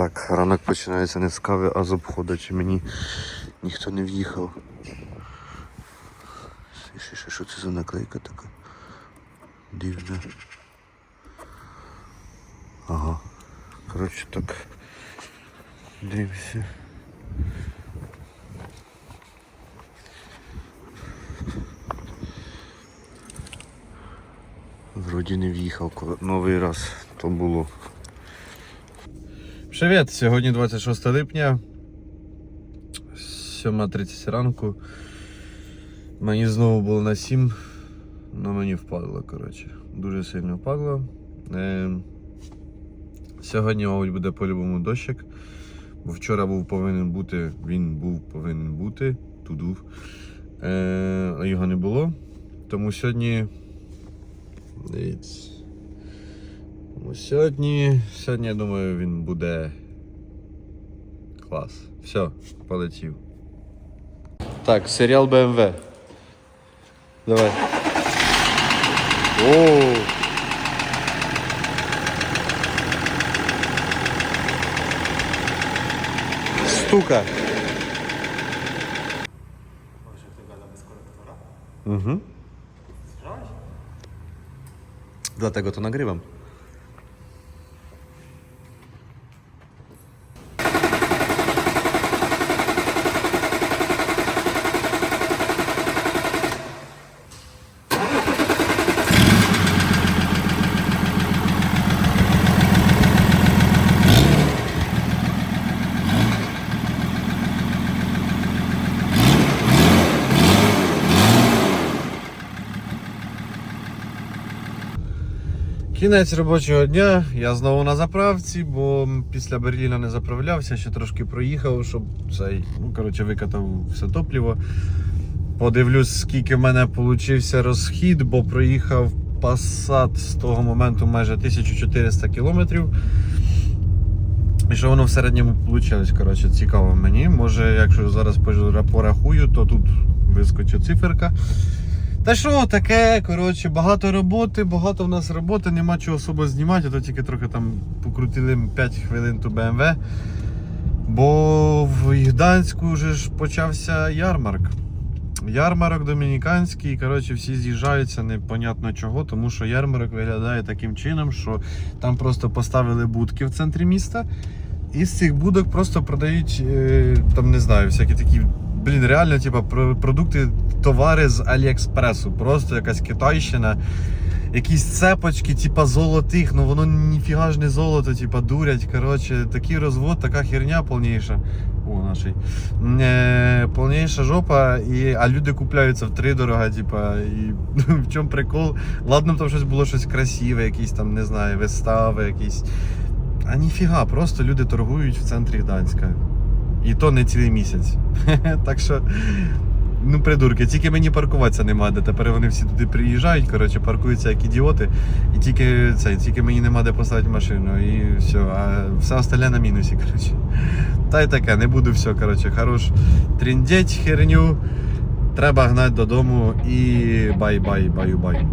Так, ранок починається не з кави, а з обходу, чи мені ніхто не в'їхав. Ще, ще, що це за наклейка така? Дивна. Ага. Коротше так. Дивимося. Вроді не в'їхав, новий раз то було. Привіт! Сьогодні 26 липня. 7.30 ранку. Мені знову було на 7, але мені впадло, коротше. Дуже сильно впадло. Е, сьогодні, мабуть, буде по-любому дощик. Бо вчора був повинен бути, він був повинен бути, тудув. Е, його не було. Тому сьогодні. Тому сьогодні. Сьогодні, я думаю, він буде клас. Все, полетів. Так, серіал BMW. Давай. О! Стука. Mhm. Dlatego to nagrywam. Кінець робочого дня. Я знову на заправці, бо після Берліна не заправлявся, ще трошки проїхав, щоб цей, ну коротше, викатав все топливо. Подивлюсь, скільки в мене вийшов розхід, бо проїхав Passat з того моменту майже 1400 кілометрів. І що воно в середньому вийшло, коротше, цікаво мені. Може, якщо зараз порахую, то тут вискочить циферка. Та що, таке, коротше, багато роботи, багато в нас роботи, нема чого особо знімати, а то тільки трохи там покрутили 5 хвилин ту BMW. Бо в Гданську вже ж почався ярмарк. Ярмарок домініканський, коротше, всі з'їжджаються непонятно чого, тому що ярмарок виглядає таким чином, що там просто поставили будки в центрі міста, і з цих будок просто продають, е, там не знаю, всякі такі, блін, реально, типа, про- продукти, товари з Аліекспресу. Просто якась китайщина. Якісь цепочки, типа золотих, ну воно ніфіга ж не золото, типа дурять. Коротше, такий розвод, така херня повніша. О, наший. Е, повніша жопа, і, а люди купляються в три дорога, типа, і в чому прикол? Ладно, там щось було щось красиве, якісь там, не знаю, вистави, якісь. А ніфіга, просто люди торгують в центрі Гданська. І то не цілий місяць. так що. Ну, придурки, тільки мені паркуватися нема де. Тепер вони всі туди приїжджають, коротше, паркуються як ідіоти. І тільки це, тільки мені нема де поставити машину. І все, а все остальне на мінусі, коротше. Та й таке, не буду все, коротше, хорош. Тріндеть херню. Треба гнати додому і бай-бай, баю-бай.